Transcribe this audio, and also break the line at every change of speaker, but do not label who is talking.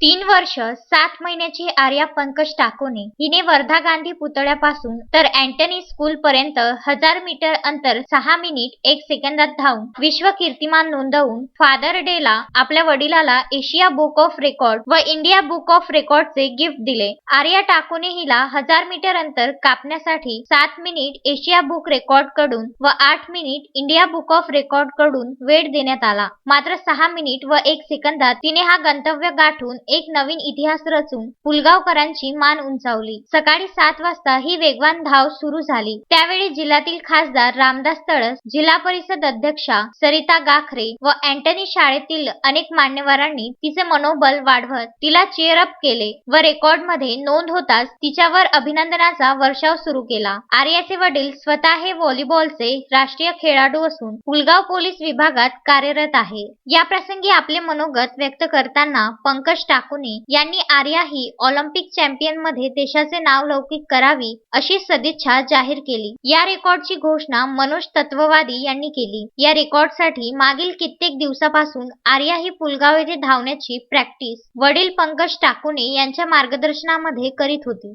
तीन वर्ष सात महिन्याची आर्या पंकज टाकोने हिने वर्धा गांधी पुतळ्यापासून तर अँटनी स्कूल पर्यंत हजार मीटर अंतर सहा मिनिट एक सेकंदात धावून विश्व कीर्तिमान नोंदवून फादर डे ला आपल्या वडिलाला एशिया बुक ऑफ रेकॉर्ड व इंडिया बुक ऑफ रेकॉर्डचे गिफ्ट दिले. आर्या टाकोने हिला हजार मीटर अंतर कापण्यासाठी सात मिनिट एशिया बुक रेकॉर्डकडून व आठ मिनिट इंडिया बुक ऑफ रेकॉर्डकडून वेळ देण्यात आला. मात्र सहा मिनिट व एक सेकंदात तिने हा गंतव्य गाठून एक नवीन इतिहास रचून पुलगावकरांची मान उंचावली. सकाळी सात वाजता ही वेगवान धाव सुरू झाली. त्यावेळी जिल्ह्यातील खासदार रामदास तळस जिल्हा परिषद अध्यक्षा सरिता गाखरे व अँटनी शाळेतील अनेक मान्यवरांनी तिचे मनोबल वाढवत तिला चेअर अप केले व रेकॉर्डमध्ये नोंद होताच तिच्यावर अभिनंदनाचा वर्षाव सुरू केला. आर्याचे वडील स्वतः हे व्हॉलीबॉलचे राष्ट्रीय खेळाडू असून पुलगाव पोलीस विभागात कार्यरत आहे. या प्रसंगी आपले मनोगत व्यक्त करताना पंकज टाकुने यांनी आर्या ही ऑलिम्पिक चॅम्पियनमध्ये देशाचे नाव लौकिक करावी अशी सदिच्छा जाहीर केली. या रेकॉर्डची घोषणा मनोज तत्ववादी यांनी केली. या रेकॉर्डसाठी मागील कित्येक दिवसापासून आर्या ही पुलगाव येथे धावण्याची प्रॅक्टिस वडील पंकज टाकुने यांच्या मार्गदर्शनामध्ये करीत होती.